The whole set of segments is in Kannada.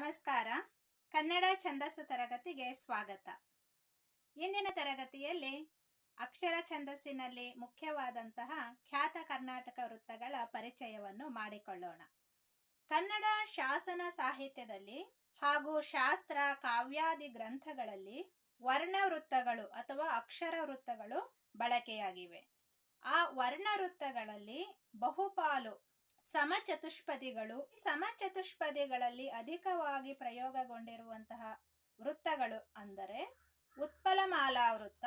ನಮಸ್ಕಾರ. ಕನ್ನಡ ಛಂದಸ್ಸು ತರಗತಿಗೆ ಸ್ವಾಗತ. ಇಂದಿನ ತರಗತಿಯಲ್ಲಿ ಅಕ್ಷರ ಛಂದಸ್ಸಿನಲ್ಲಿ ಮುಖ್ಯವಾದಂತಹ ಖ್ಯಾತ ಕರ್ನಾಟಕ ವೃತ್ತಗಳ ಪರಿಚಯವನ್ನು ಮಾಡಿಕೊಳ್ಳೋಣ. ಕನ್ನಡ ಶಾಸನ ಸಾಹಿತ್ಯದಲ್ಲಿ ಹಾಗೂ ಶಾಸ್ತ್ರ, ಕಾವ್ಯಾದಿ ಗ್ರಂಥಗಳಲ್ಲಿ ವರ್ಣ ವೃತ್ತಗಳು ಅಥವಾ ಅಕ್ಷರ ವೃತ್ತಗಳು ಬಳಕೆಯಾಗಿವೆ. ಆ ವರ್ಣ ವೃತ್ತಗಳಲ್ಲಿ ಬಹುಪಾಲು ಸಮಚತುಷ್ಪದಿಗಳು. ಸಮಚತುಷ್ಪದಿಗಳಲ್ಲಿ ಅಧಿಕವಾಗಿ ಪ್ರಯೋಗಗೊಂಡಿರುವಂತಹ ವೃತ್ತಗಳು ಅಂದರೆ ಉತ್ಪಲಮಾಲಾ ವೃತ್ತ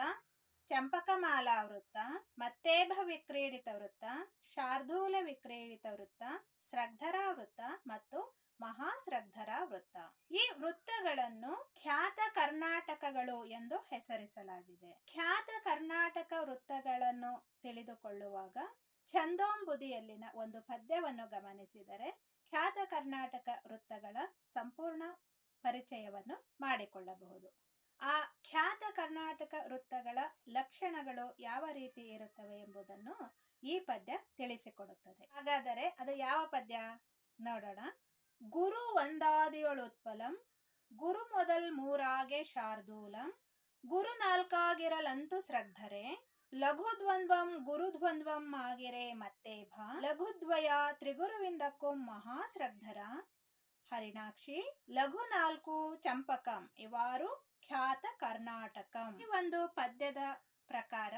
ಚಂಪಕಮಾಲಾ ವೃತ್ತ ಮತ್ತೇಭ ವಿಕ್ರೀಡಿತ ವೃತ್ತ, ಶಾರ್ಧೂಲ ವಿಕ್ರೀಡಿತ ವೃತ್ತ ಶ್ರಗ್ಧರ ವೃತ್ತ ಮತ್ತು ಮಹಾಸ್ರಗ್ಧರ ವೃತ್ತ. ಈ ವೃತ್ತಗಳನ್ನು ಖ್ಯಾತ ಕರ್ನಾಟಕಗಳು ಎಂದು ಹೆಸರಿಸಲಾಗಿದೆ. ಖ್ಯಾತ ಕರ್ನಾಟಕ ವೃತ್ತಗಳನ್ನು ತಿಳಿದುಕೊಳ್ಳುವಾಗ ಛಂದೋಂಬುದಿಯಲ್ಲಿನ ಒಂದು ಪದ್ಯವನ್ನು ಗಮನಿಸಿದರೆ ಖ್ಯಾತ ಕರ್ನಾಟಕ ವೃತ್ತಗಳ ಸಂಪೂರ್ಣ ಪರಿಚಯವನ್ನು ಮಾಡಿಕೊಳ್ಳಬಹುದು. ಆ ಖ್ಯಾತ ಕರ್ನಾಟಕ ವೃತ್ತಗಳ ಲಕ್ಷಣಗಳು ಯಾವ ರೀತಿ ಇರುತ್ತವೆ ಎಂಬುದನ್ನು ಈ ಪದ್ಯ ತಿಳಿಸಿಕೊಡುತ್ತದೆ. ಹಾಗಾದರೆ ಅದು ಯಾವ ಪದ್ಯ? ನೋಡೋಣ. ಗುರು ಒಂದಾದಿಯೊಳುತ್ಪಲಂ, ಗುರು ಮೊದಲ್ ಮೂರಾಗೆ ಶಾರ್ದೂಲಂ, ಗುರು ನಾಲ್ಕಾಗಿರಲಂತು ಶ್ರದ್ಧರೆ ಲಘುದ್ವಂದ್ವಂ ಗುರುದ್ವಂದ್ವಂ ಆಗಿರೆ ಮತ್ತೆ ಭ. ಲಘುದ್ವಯ ತ್ರಿಗುರುವಿಂದಕ್ಕೂ ಮಹಾಶ್ರದ್ಧರ ಹರಿಣಾಕ್ಷಿ, ಲಘು ನಾಲ್ಕು ಚಂಪಕಂ, ಇವಾರು ಖ್ಯಾತ ಕರ್ನಾಟಕಂ. ಈ ಒಂದು ಪದ್ಯದ ಪ್ರಕಾರ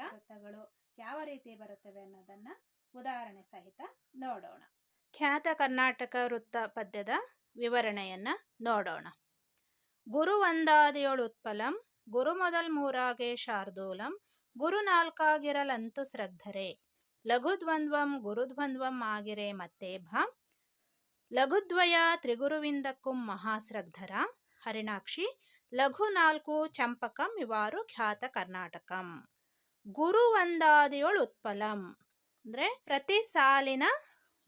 ಯಾವ ರೀತಿ ಬರುತ್ತವೆ ಅನ್ನೋದನ್ನ ಉದಾಹರಣೆ ಸಹಿತ ನೋಡೋಣ. ಖ್ಯಾತ ಕರ್ನಾಟಕ ವೃತ್ತ ಪದ್ಯದ ವಿವರಣೆಯನ್ನ ನೋಡೋಣ. ಗುರು ಒಂದಾದಿಯೋಳು ಉತ್ಪಲಂ, ಗುರು ಮೊದಲ್ ಮೂರಾಗೆ ಶಾರ್ದೂಲಂ ಗುರು ನಾಲ್ಕಾಗಿರಲಂತು ಶ್ರದ್ಧರೆ. ಲಘುದ್ವಂದ್ವಂ ಗುರುದ್ವಂದ್ವಂ ಆಗಿರೇ ಮತ್ತೆ ಭಂ. ಲಘುದ್ವಯ ತ್ರಿಗುರುವಿಂದಕ್ಕೂ ಮಹಾಶ್ರದ್ಧರ. ಹರಿಣಾಕ್ಷಿ ಲಘು ನಾಲ್ಕು ಚಂಪಕಂ ಇವಾರು ಖ್ಯಾತ ಕರ್ನಾಟಕಂ. ಗುರು ಒಂದಾದಿಯೊಳು ಉತ್ಪಲಂ ಅಂದ್ರೆ ಪ್ರತಿ ಸಾಲಿನ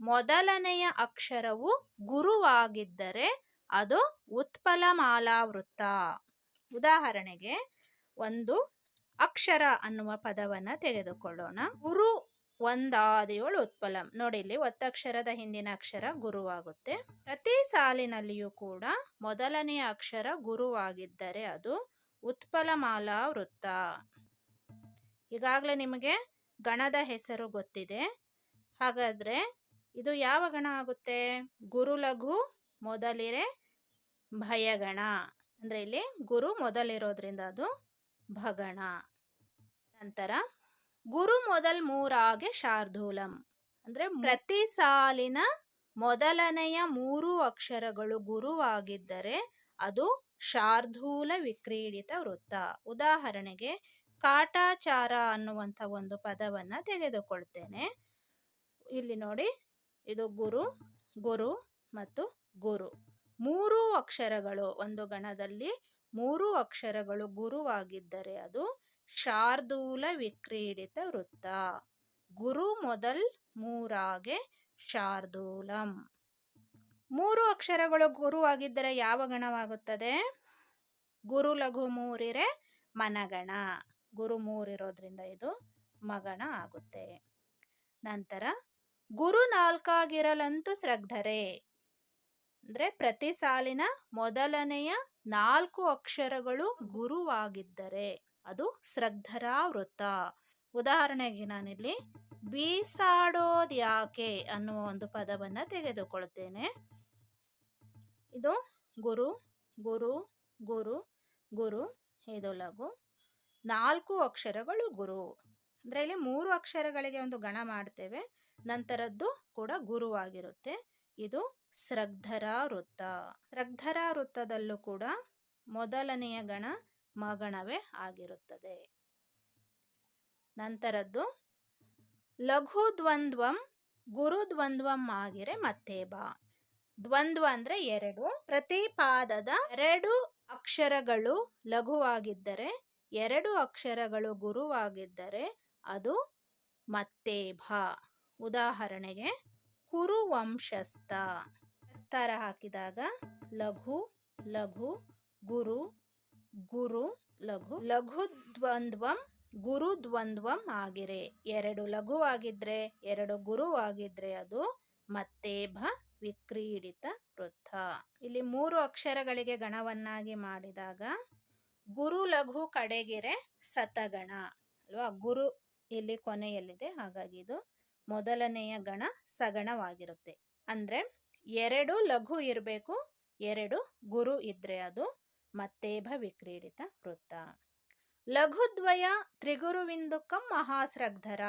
ಮೊದಲನೆಯ ಅಕ್ಷರವು ಗುರುವಾಗಿದ್ದರೆ ಅದು ಉತ್ಪಲ ಮಾಲಾವೃತ್ತ ಉದಾಹರಣೆಗೆ ಒಂದು ಅಕ್ಷರ ಅನ್ನುವ ಪದವನ್ನ ತೆಗೆದುಕೊಳ್ಳೋಣ. ಗುರು ಒಂದಾದಿಯೋಳು ಉತ್ಪಲಂ. ನೋಡಿ ಇಲ್ಲಿ ಒತ್ತಕ್ಷರದ ಹಿಂದಿನ ಅಕ್ಷರ ಗುರುವಾಗುತ್ತೆ. ಪ್ರತಿ ಸಾಲಿನಲ್ಲಿಯೂ ಕೂಡ ಮೊದಲನೆಯ ಅಕ್ಷರ ಗುರುವಾಗಿದ್ದರೆ ಅದು ಉತ್ಪಲಮಾಲಾ ವೃತ್ತ ಈಗಾಗಲೇ ನಿಮಗೆ ಗಣದ ಹೆಸರು ಗೊತ್ತಿದೆ. ಹಾಗಾದ್ರೆ ಇದು ಯಾವ ಗಣ ಆಗುತ್ತೆ? ಗುರುಲಘು ಮೊದಲಿರೆ ಭಯಗಣ. ಅಂದ್ರೆ ಇಲ್ಲಿ ಗುರು ಮೊದಲಿರೋದ್ರಿಂದ ಅದು ಭಗಣ. ನಂತರ ಗುರು ಮೊದಲ್ ಮೂರಾಗೆ ಶಾರ್ದೂಲಂ. ಅಂದ್ರೆ ಪ್ರತಿ ಸಾಲಿನ ಮೊದಲನೆಯ ಮೂರು ಅಕ್ಷರಗಳು ಗುರುವಾಗಿದ್ದರೆ ಅದು ಶಾರ್ಧೂಲ ವಿಕ್ರೀಡಿತ ವೃತ್ತ. ಉದಾಹರಣೆಗೆ ಕಾಟಾಚಾರ ಅನ್ನುವಂಥ ಒಂದು ಪದವನ್ನ ತೆಗೆದುಕೊಳ್ತೇನೆ. ಇಲ್ಲಿ ನೋಡಿ, ಇದು ಗುರು ಗುರು ಮತ್ತು ಗುರು. ಮೂರು ಅಕ್ಷರಗಳು ಒಂದು ಗಣದಲ್ಲಿ ಮೂರು ಅಕ್ಷರಗಳು ಗುರುವಾಗಿದ್ದರೆ ಅದು ಶಾರ್ದೂಲ ವಿಕ್ರೀಡಿತ ವೃತ್ತ. ಗುರು ಮೊದಲ್ ಮೂರಾಗೆ ಶಾರ್ದೂಲಂ. ಮೂರು ಅಕ್ಷರಗಳು ಗುರುವಾಗಿದ್ದರೆ ಯಾವ ಗಣವಾಗುತ್ತದೆ? ಗುರು ಲಘು ಮೂರಿರೆ ಮನಗಣ. ಗುರು ಮೂರಿರೋದ್ರಿಂದ ಇದು ಮಗಣ ಆಗುತ್ತೆ. ನಂತರ ಗುರು ನಾಲ್ಕಾಗಿರಲಂತೂ ಶ್ರದ್ಧರೆ ಅಂದ್ರೆ ಪ್ರತಿ ಸಾಲಿನ ಮೊದಲನೆಯ ನಾಲ್ಕು ಅಕ್ಷರಗಳು ಗುರುವಾಗಿದ್ದರೆ ಅದು ಶ್ರದ್ಧರ ವೃತ್ತ ಉದಾಹರಣೆಗೆ ನಾನಿಲ್ಲಿ ಬೀಸಾಡೋದ್ಯಾಕೆ ಅನ್ನುವ ಒಂದು ಪದವನ್ನ ತೆಗೆದುಕೊಳ್ತೇನೆ. ಇದು ಗುರು ಗುರು ಗುರು ಗುರು, ಇದು ಲಘು. ನಾಲ್ಕು ಅಕ್ಷರಗಳು ಗುರು. ಅಂದ್ರೆ ಇಲ್ಲಿ ಮೂರು ಅಕ್ಷರಗಳಿಗೆ ಒಂದು ಗಣ ಮಾಡ್ತೇವೆ. ನಂತರದ್ದು ಕೂಡ ಗುರುವಾಗಿರುತ್ತೆ. ಇದು ಸ್ರಗ್ಧರ ವೃತ್ತ ಸ್ರಗ್ಧರ ವೃತ್ತದಲ್ಲೂ ಕೂಡ ಮೊದಲನೆಯ ಗಣ ಮಗಣವೇ ಆಗಿರುತ್ತದೆ. ನಂತರದ್ದು ಲಘು ದ್ವಂದ್ವಂ ಗುರು ದ್ವಂದ್ವಂ ಆಗಿರೆ ಮತ್ತೆ ದ್ವಂದ್ವ ಅಂದ್ರೆ ಎರಡು ಪ್ರತಿ ಪಾದದ ಎರಡು ಅಕ್ಷರಗಳು ಲಘುವಾಗಿದ್ದರೆ, ಎರಡು ಅಕ್ಷರಗಳು ಗುರುವಾಗಿದ್ದರೆ ಅದು ಮತ್ತೆ ಉದಾಹರಣೆಗೆ ಕುರುವಂಶಸ್ಥ. ಸ್ತರ ಹಾಕಿದಾಗ ಲಘು ಲಘು, ಗುರು ಗುರು, ಲಘು ಲಘು ದ್ವಂದ್ವಂ ಗುರು ದ್ವಂದ್ವಂ ಆಗಿರೆ. ಎರಡು ಲಘುವಾಗಿದ್ರೆ ಎರಡು ಗುರುವಾಗಿದ್ರೆ ಅದು ಮತ್ತೆ ಭ ವಿಕ್ರೀಡಿತ ವೃತ್ತ. ಇಲ್ಲಿ ಮೂರು ಅಕ್ಷರಗಳಿಗೆ ಗಣವನ್ನಾಗಿ ಮಾಡಿದಾಗ ಗುರು ಲಘು ಕಡೆಗೆರೆ ಸತಗಣ. ಅಲ್ವಾ? ಗುರು ಇಲ್ಲಿ ಕೊನೆಯಲ್ಲಿದೆ. ಹಾಗಾಗಿ ಇದು ಮೊದಲನೆಯ ಗಣ ಸಗಣವಾಗಿರುತ್ತೆ. ಅಂದ್ರೆ ಎರಡು ಲಘು ಇರಬೇಕು, ಎರಡು ಗುರು ಇದ್ರೆ ಅದು ಮತ್ತೇಭ ವಿಕ್ರೀಡಿತ ವೃತ್ತ. ಲಘುದ್ವಯ ತ್ರಿಗುರುವಿಂದುಕಂ ಮಹಾಸ್ರಗ್ಧರ.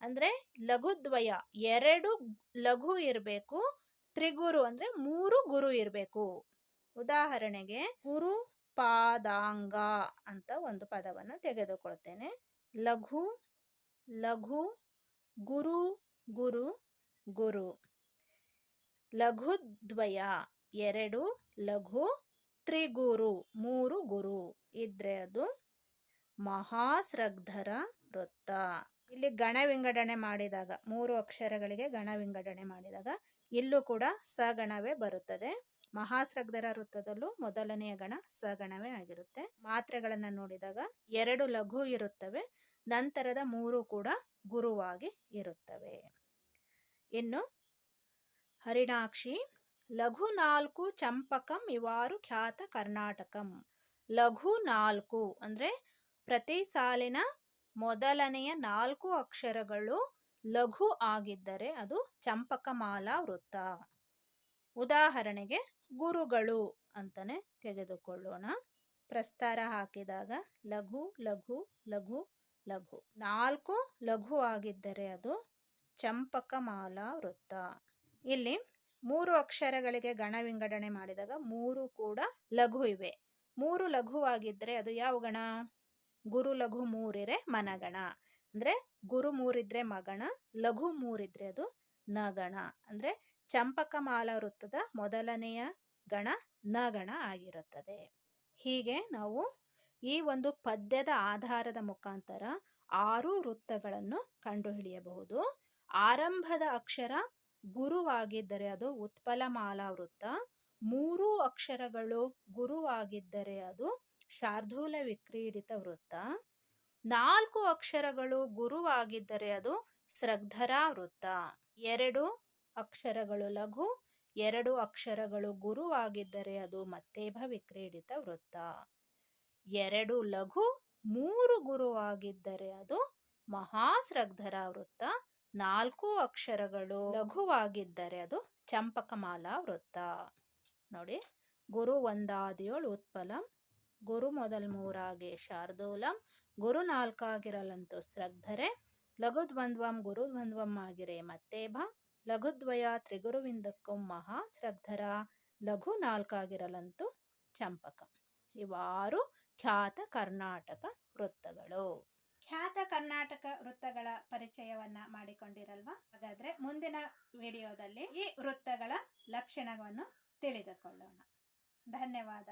ಅಂದ್ರೆ ಲಘುದ್ವಯ ಎರಡು ಲಘು ಇರಬೇಕು, ತ್ರಿಗುರು ಅಂದ್ರೆ ಮೂರು ಗುರು ಇರಬೇಕು. ಉದಾಹರಣೆಗೆ ಗುರು ಪಾದಾಂಗ ಅಂತ ಒಂದು ಪದವನ್ನು ತೆಗೆದುಕೊಳ್ತೇನೆ. ಲಘು ಲಘು ಗುರು ಗುರು ಗುರು. ಲಘುದ್ವಯ, ಎರಡು ಲಘು ತ್ರಿಗುರು, ಮೂರು ಗುರು. ಇದ್ರೆ ಅದು ಮಹಾಸ್ರಗ್ಧರ ವೃತ್ತ. ಇಲ್ಲಿ ಗಣ ವಿಂಗಡಣೆ ಮಾಡಿದಾಗ, ಮೂರು ಅಕ್ಷರಗಳಿಗೆ ಗಣ ವಿಂಗಡಣೆ ಮಾಡಿದಾಗ, ಇಲ್ಲೂ ಕೂಡ ಸಗಣವೇ ಬರುತ್ತದೆ. ಮಹಾಸ್ರಗ್ಧರ ವೃತ್ತದಲ್ಲೂ ಮೊದಲನೆಯ ಗಣ ಸಗಣವೇ ಆಗಿರುತ್ತೆ. ಮಾತ್ರೆಗಳನ್ನು ನೋಡಿದಾಗ ಎರಡು ಲಘು ಇರುತ್ತವೆ. ನಂತರದ ಮೂರು ಕೂಡ ಗುರುವಾಗಿ ಇರುತ್ತವೆ. ಇನ್ನು ಹರಿಣಾಕ್ಷಿ, ಲಘು ನಾಲ್ಕು ಚಂಪಕಂ ಇವಾರು ಖ್ಯಾತ ಕರ್ನಾಟಕಂ. ಲಘು ನಾಲ್ಕು ಅಂದ್ರೆ ಪ್ರತಿ ಸಾಲಿನ ಮೊದಲನೆಯ ನಾಲ್ಕು ಅಕ್ಷರಗಳು ಲಘು ಆಗಿದ್ದರೆ ಅದು ಚಂಪಕಮಾಲಾ ವೃತ್ತ. ಉದಾಹರಣೆಗೆ ಗುರುಗಳು ಅಂತಾನೆ ತೆಗೆದುಕೊಳ್ಳೋಣ. ಪ್ರಸ್ತಾರ ಹಾಕಿದಾಗ ಲಘು ಲಘು ಲಘು ಲಘು. ನಾಲ್ಕು ಲಘು ಆಗಿದ್ದರೆ ಅದು ಚಂಪಕಮಾಲಾ ವೃತ್ತ. ಇಲ್ಲಿ ಮೂರು ಅಕ್ಷರಗಳಿಗೆ ಗಣ ವಿಂಗಡಣೆ ಮಾಡಿದಾಗ ಮೂರು ಕೂಡ ಲಘು ಇವೆ. ಮೂರು ಲಘುವಾಗಿದ್ದರೆ ಅದು ಯಾವ ಗಣ? ಗುರು ಲಘು ಮೂರಿರೆ ಮನಗಣ. ಅಂದ್ರೆ ಗುರು ಮೂರಿದ್ರೆ ಮಗಣ, ಲಘು ಮೂರಿದ್ರೆ ಅದು ನಗಣ. ಅಂದ್ರೆ ಚಂಪಕಮಾಲ ವೃತ್ತದ ಮೊದಲನೆಯ ಗಣ ನಗಣ ಆಗಿರುತ್ತದೆ. ಹೀಗೆ ನಾವು ಈ ಒಂದು ಪದ್ಯದ ಆಧಾರದ ಮುಖಾಂತರ ಆರು ವೃತ್ತಗಳನ್ನು ಕಂಡುಹಿಡಿಯಬಹುದು. ಆರಂಭದ ಅಕ್ಷರ ಗುರುವಾಗಿದ್ದರೆ ಅದು ಉತ್ಪಲಮಾಲಾ ವೃತ್ತ. ಮೂರು ಅಕ್ಷರಗಳು ಗುರುವಾಗಿದ್ದರೆ ಅದು ಶಾರ್ದೂಲ ವಿಕ್ರೀಡಿತ ವೃತ್ತ. ನಾಲ್ಕು ಅಕ್ಷರಗಳು ಗುರುವಾಗಿದ್ದರೆ ಅದು ಸ್ರಗ್ಧರಾ ವೃತ್ತ. ಎರಡು ಅಕ್ಷರಗಳು ಲಘು, ಎರಡು ಅಕ್ಷರಗಳು ಗುರುವಾಗಿದ್ದರೆ ಅದು ಮತ್ತೇಭ ವಿಕ್ರೀಡಿತ ವೃತ್ತ. ಎರಡು ಲಘು, ಮೂರು ಗುರುವಾಗಿದ್ದರೆ ಅದು ಮಹಾಸ್ರಗ್ಧರ ವೃತ್ತ ನಾಲ್ಕು ಅಕ್ಷರಗಳು ಲಘುವಾಗಿದ್ದರೆ ಅದು ಚಂಪಕಮಾಲಾ ವೃತ್ತ ನೋಡಿ, ಗುರು ಒಂದಾದಿಯೋಳು ಉತ್ಪಲಂ, ಗುರು ಮೊದಲ್ ಮೂರಾಗೆ ಶಾರ್ದೂಲಂ, ಗುರು ನಾಲ್ಕಾಗಿರಲಂತೂ ಸ್ರಗ್ಧರೆ, ಲಘುದ್ವಂದ್ವಂ ಗುರುದ್ವಂದ್ವಂ ಆಗಿರೆ ಮತ್ತೇಭ ಲಘುದ್ವಯ ತ್ರಿಗುರುವಿಂದಕ್ಕೂ ಮಹಾ ಸ್ರಗ್ಧರ ಲಘು ನಾಲ್ಕಾಗಿರಲಂತೂ ಚಂಪಕ. ಇವಾರು ಖ್ಯಾತ ಕರ್ನಾಟಕ ವೃತ್ತಗಳು. ಖ್ಯಾತ ಕರ್ನಾಟಕ ವೃತ್ತಗಳ ಪರಿಚಯವನ್ನ ಮಾಡಿಕೊಂಡಿರಲ್ವಾ? ಹಾಗಾದ್ರೆ ಮುಂದಿನ ವಿಡಿಯೋದಲ್ಲಿ ಈ ವೃತ್ತಗಳ ಲಕ್ಷಣವನ್ನು ತಿಳಿದುಕೊಳ್ಳೋಣ. ಧನ್ಯವಾದ.